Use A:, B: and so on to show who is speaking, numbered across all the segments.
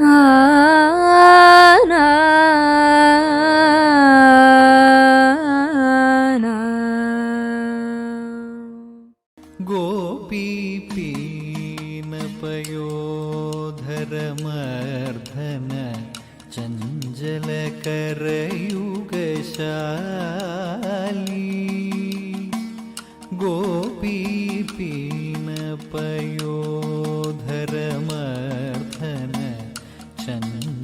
A: 啊。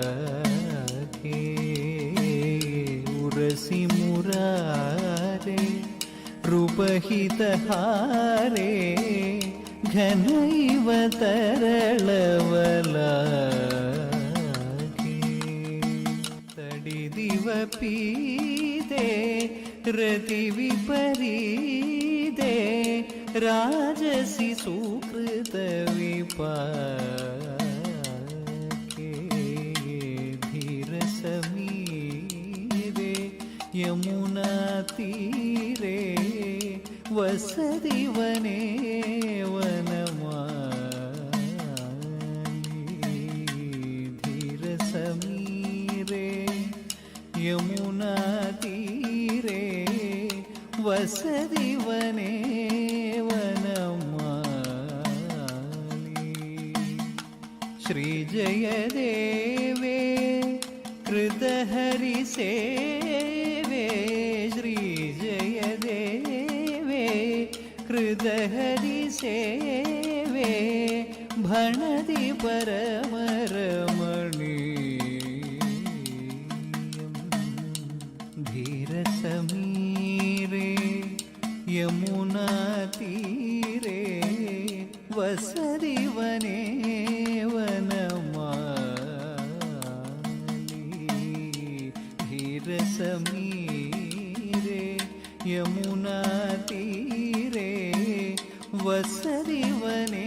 A: ಲಾಲಕೇ ಉರಸಿ ಮುರಾರೆ ರೂಪಹಿತಹಾರೆ ಘನೈವ ತರಳವಲಾಕೆ ತಡಿದಿವ ಪೀದೆ ರತಿ ವಿಪರೀದೆ ರಾಜಸಿ ಸೂಕೃತ ವಿಪಾ यमुनातीरे वसति वने वनमाली धीरसमीरे यमुनातीरे वसति वने वनमाली श्रीजयदेवे कृतहरिसेवे कृतहरिसेवे भणति परमरमणीयम् धीरसमीरे यमुनातीरे वसति वने वनमाली धीरसमीरे यमुनातीरे வசதிவனே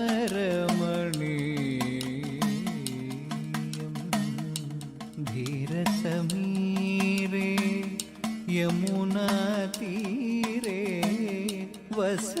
A: was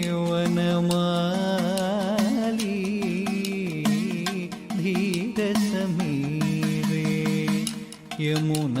A: మౌనమాలి ధీర సమీరే యమున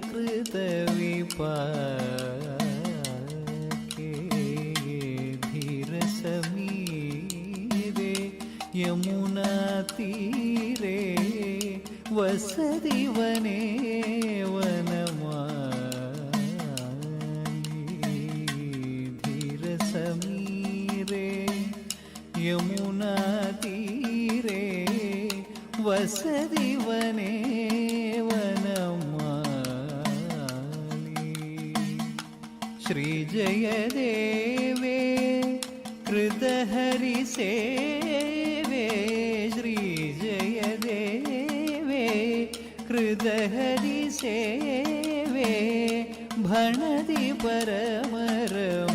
A: सुकृतविपाके धीरसमीरे यमुनातीरे वसति वने वनमाली धीरसमीरे यमुनातीरे वसति वने श्रीजयदेवे कृतहरिसेवे श्रीजयदेवे कृतहरिसेवे भणति परमरमणीयम्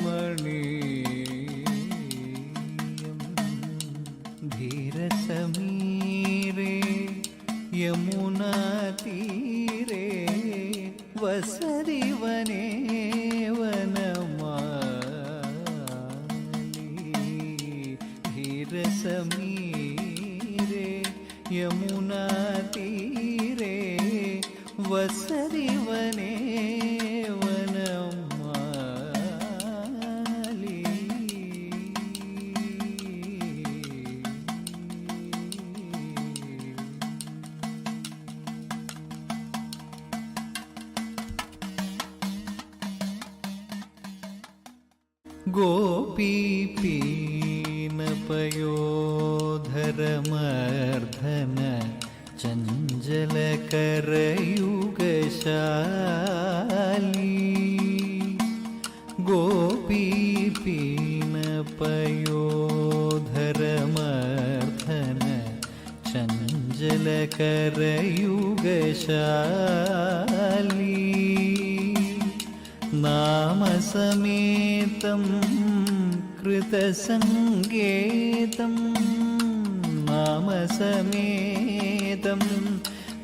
A: यमुनातीरे वसति वने वनमाली ഗോപീപീനപയോധരമർദ്ധന ചഞ്ചലകരയുഗശാലി ഗോപീപീനപയോധരമർദ്ധന ചഞ്ചലകരയുഗശാലി. നാമസമേതം കൃതസംഗേതം നാമസമേതം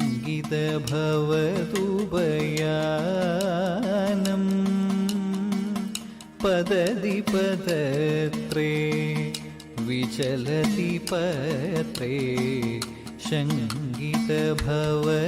A: ഭവതുപയാനം പദതി പദത്രേ വിചലതി പത്രേ ശങ്കിത ഭവ